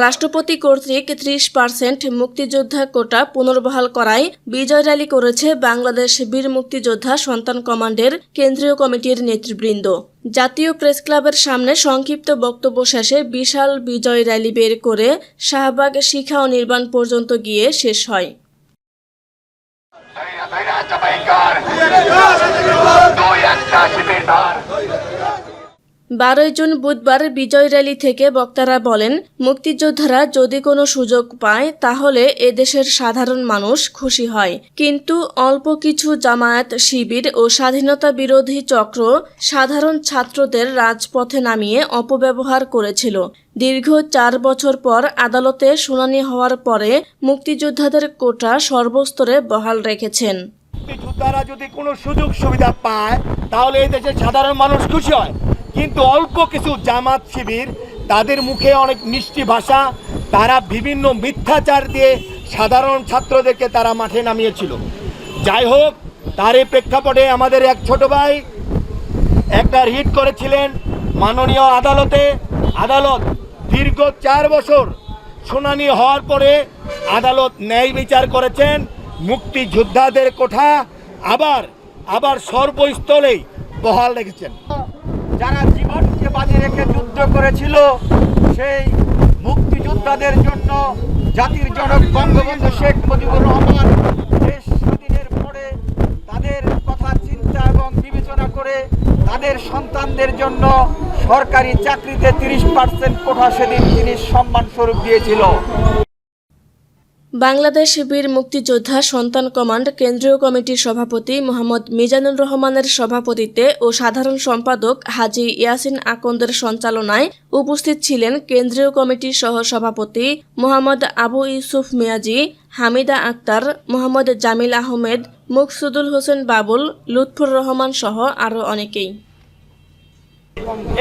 রাষ্ট্রপতি কর্তৃক ত্রিশ পার্সেন্ট মুক্তিযোদ্ধা কোটা পুনর্বহাল করায় বিজয় র্যালি করেছে বাংলাদেশ বীর মুক্তিযোদ্ধা সন্তান কমান্ডের কেন্দ্রীয় কমিটির নেতৃবৃন্দ। জাতীয় প্রেস ক্লাবের সামনে সংক্ষিপ্ত বক্তব্য শেষে বিশাল বিজয় র্যালি বের করে শাহবাগ শিখা ও নির্বাণ পর্যন্ত গিয়ে শেষ হয়। দুই একটা বারোই জুন বুধবার বিজয় র্যালি থেকে বক্তারা বলেন, মুক্তিযোদ্ধারা যদি কোনো সুযোগ পায়, তাহলে এদেশের সাধারণ মানুষ খুশি হয়। কিন্তু অল্প কিছু জামায়াত শিবির ও স্বাধীনতা বিরোধী চক্র সাধারণ ছাত্রদের রাজপথে নামিয়ে অপব্যবহার করেছিল। দীর্ঘ চার বছর পর আদালতে শুনানি হওয়ার পরে মুক্তিযোদ্ধাদের কোটা সর্বস্তরে বহাল রেখেছেন। যোদ্ধারা যদি কোনো সুযোগ সুবিধা পায়, তাহলে এই দেশের সাধারণ মানুষ খুশি হয়। কিন্তু অল্প কিছু জামাত শিবির, তাদের মুখে অনেক মিষ্টি ভাষা, তারা বিভিন্ন মিথ্যাচার দিয়ে সাধারণ ছাত্রদেরকে তারা মাঠে নামিয়েছিল। যাই হোক তারই প্রেক্ষাপটে আমাদের এক ছোট ভাই একটা রিট করেছিলেন মাননীয় আদালতে। আদালত দীর্ঘ চার বছর শুনানি হওয়ার পরে আদালত ন্যায় বিচার করেছেন, মুক্তিযোদ্ধাদের কোঠা আবার আবার সর্বস্থলেই বহাল রেখেছেন। যারা জীবনকে বাজি রেখে যুদ্ধ করেছিল, সেই মুক্তিযোদ্ধাদের জন্য জাতির জনক বঙ্গবন্ধু শেখ মুজিবুর রহমান দেশ স্বাধীনের পরে তাদের কথা চিন্তা এবং বিবেচনা করে তাদের সন্তানদের জন্য সরকারি চাকরিতে তিরিশ পার্সেন্ট কোঠা সেদিন তিনি সম্মান স্বরূপ দিয়েছিল। বাংলাদেশ বীর মুক্তিযোদ্ধা সন্তান কমান্ড কেন্দ্রীয় কমিটির সভাপতি মোহাম্মদ মিজানুর রহমানের সভাপতিত্বে ও সাধারণ সম্পাদক হাজি ইয়াসিন আকন্দের সঞ্চালনায় উপস্থিত ছিলেন কেন্দ্রীয় কমিটির সহ সভাপতি মোহাম্মদ আবু ইউসুফ মিয়াজি, হামিদা আক্তার, মোহাম্মদ জামিল আহমেদ, মুকসুদুল হোসেন বাবুল, লুৎফুর রহমান সহ আরও অনেকেই।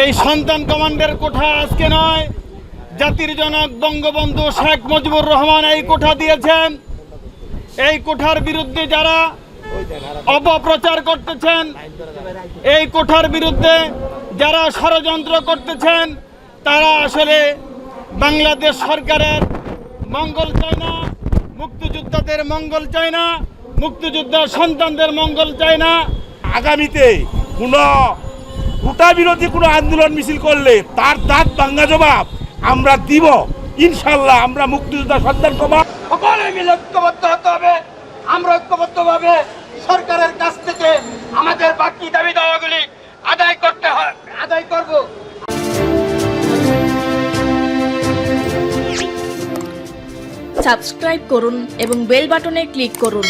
এই সন্তান কমান্ডের কোঠা আজকে নয় জাতির জনক বঙ্গবন্ধু শেখ মুজিবুর রহমান এই কোঠা দিয়েছেন। এই কোঠার বিরুদ্ধে যারা অপপ্রচার করতেছেন, এই কোঠার বিরুদ্ধে যারা ষড়যন্ত্র করতেছেন, তারা আসলে বাংলাদেশ সরকারের মঙ্গল চায় না, মুক্তিযোদ্ধাদের মঙ্গল চায় না, মুক্তিযোদ্ধা সন্তানদের মঙ্গল চায় না। আগামীতে কোনো কোটা বিরোধী কোনো আন্দোলন মিছিল করলে তার দাঁত ভাঙ্গা জবাব আমরা দিব। ইনশাল্লাহ আমরা মুক্তিযোদ্ধা সন্তান কমা সকলে মিলে ঐক্যবদ্ধ হতে হবে। আমরা ঐক্যবদ্ধভাবে সরকারের কাছ থেকে আমাদের বাকি দাবি দাওয়াগুলি আদায় করতে হয় আদায় করব। সাবস্ক্রাইব করুন এবং বেল বাটনে ক্লিক করুন।